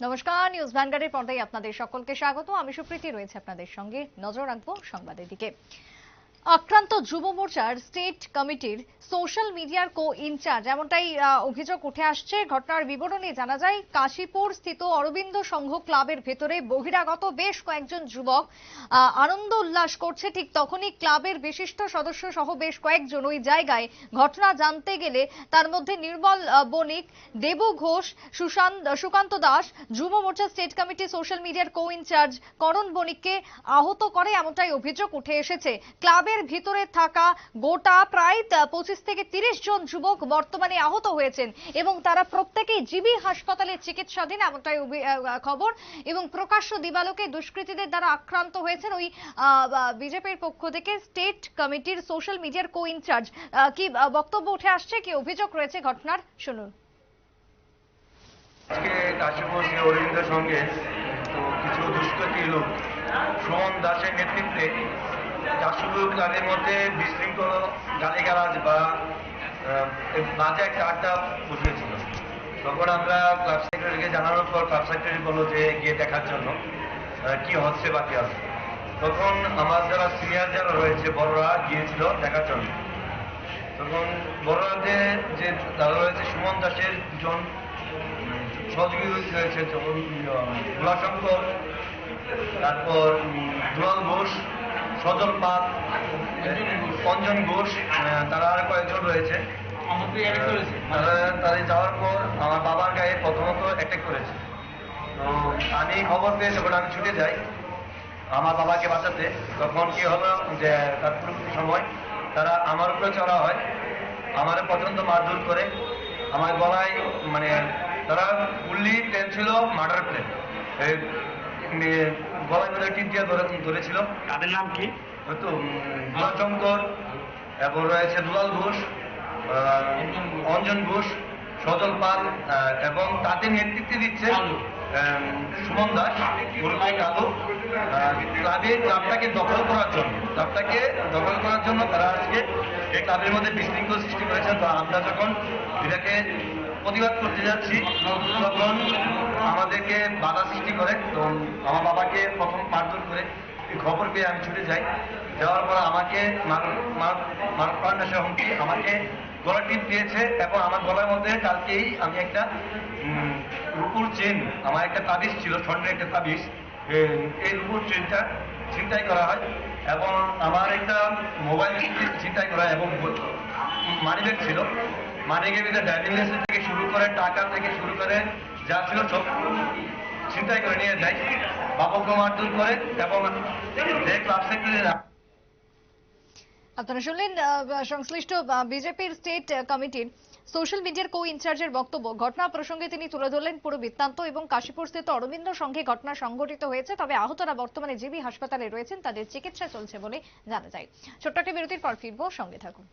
নমস্কার নিউজ ভ্যানগার্ডের পর্দায় আপনাদের সকলকে স্বাগত। আমি সুপ্রীতি, রয়েছে আপনাদের সঙ্গে। নজর রাখব সংবাদের দিকে। আক্রান্ত যুব মোর্চার স্টেট কমিটির সোশ্যাল মিডিয়ার কো ইনচার্জ এমনটাই অভিযোগ উঠে আসছে। ঘটনার বিবরণে জানা যায়, কাশীপুর স্থিত অরবিন্দ সংঘ ক্লাবের ভেতরে বহিরাগত বেশ কয়েকজন যুবক আনন্দ উল্লাস করছে। ঠিক তখনই ক্লাবের বিশিষ্ট সদস্য সহ বেশ কয়েকজন ওই জায়গায় ঘটনা জানতে গেলে তার মধ্যে নির্মল বণিক, দেবু ঘোষ সুশান্ত সুকান্ত দাস, যুব মোর্চা স্টেট কমিটি সোশ্যাল মিডিয়ার কো ইনচার্জ করণ বণিককে আহত করে। এমনটাই অভিযোগ উঠে এসেছে। ক্লাবের ভিতরে থাকা গোটা প্রায় পঁচিশ থেকে তিরিশ জন যুবক বর্তমানে আহত হয়েছেন এবং তারা প্রত্যেকেই জিবি হাসপাতালে চিকিৎসাধীন, এমনটাই খবর। এবং প্রকাশ্য দিবালোকে দুষ্কৃতীদের দ্বারা আক্রান্ত হয়েছেন ওই বিজেপির পক্ষ থেকে স্টেট কমিটির সোশ্যাল মিডিয়ার কো ইনচার্জ কি বক্তব্য উঠে আসছে? কি অভিযোগ রয়েছে ঘটনার? শুনুন। সঙ্গে কিছু দুষ্কৃতী লোক। সুমন দাসের নেতৃত্বে কাশীপুর ক্লাবের মধ্যে বিশৃঙ্খল গালিগালাজ বা আহ, একটা আড্ডা বসিয়েছিল তখন আমরা ক্লাব সেক্রেটারিকে জানানোর পর ক্লাব সেক্রেটারি বলল যে গিয়ে দেখার জন্য কি হচ্ছে বা কি আছে। তখন আমার যারা সিনিয়র যারা রয়েছে সুমন দাসের দুজন সহযোগী রয়েছে গুলাশঙ্কর তারপর দুলাল ঘোষ সজল পাত অঞ্জন ঘোষ তারা আর কয়েকজন রয়েছে। তারা তাদের যাওয়ার পর আমার বাবার গায়ে প্রথমত অ্যাটাক করেছে। তো আমি খবর পেয়ে যখন আমি ছুটে যাই আমার বাবাকে বাঁচাতে তখন কি হলো যে তার পরবর্তী সময় তারা আমার উপরে চড়া হয় আমার পর্যন্ত মারধর করে আমার গলায় মানে তারা ফুললি প্লেন ছিল মার্ডার প্লেন। গলায় মধ্যে টিপ দিয়ে ধরে ধরেছিল। তাদের নাম কি? হয়তো দুলাশঙ্কর এবং রয়েছে দুলাল ঘোষ অঞ্জন ঘোষ সজল পাল এবং তাদের নেতৃত্বে দিচ্ছে সুমন দাস ওরফে কালু। ক্লাবে ক্লাবটাকে দখল করার জন্য ক্লাবটাকে দখল করার জন্য তারা আজকে এই ক্লাবের মধ্যে বিশৃঙ্খল সৃষ্টি করেছেন। তো আমরা যখন এটাকে প্রতিবাদ করতে যাচ্ছি। তখন আমাদেরকে বাধা সৃষ্টি করে। তো আমার বাবাকে প্রথম মারধর করে খবর পেয়ে আমি ছুটে যাই। যাওয়ার পর আমাকে মারপ্রাণাসে হুমকি আমাকে গলা টিপ দিয়েছে এবং আমার গলার মধ্যে কালকেই আমি একটা রূপুর চেন আমার একটা তাবিজ ছিল, স্বর্ণের একটা তাবিজ। এই রূপুর চেনটা ছিনতাই করা হয় এবং আমার একটা মোবাইল ছিনতাই করা হয় এবং মানিব্যাগ ছিল। মানিব্যাগের ভিতরে ড্রাইভিং থেকে শুরু করে টাকা থেকে শুরু করে যা ছিল সব ছিনতাই করে নিয়ে যায়। বাবাকে মারধর করে এবং ক্লাব সেক্রেটারি আপনারা শুনলেন সংশ্লিষ্ট বিজেপির স্টেট কমিটির সোশ্যাল মিডিয়ার কো ইনচার্জের বক্তব্য। ঘটনা প্রসঙ্গে তিনি তুলে ধরলেন পুরো বৃত্তান্ত এবং কাশীপুর স্থিত অরবিন্দ সংঘে ঘটনা সংঘটিত হয়েছে। তবে আহতরা বর্তমানে জিবি হাসপাতালে রয়েছেন, তাদের চিকিৎসা চলছে বলে জানা যায়। ছোট্ট একটা বিরতির পর ফিরবো, সঙ্গে থাকুন।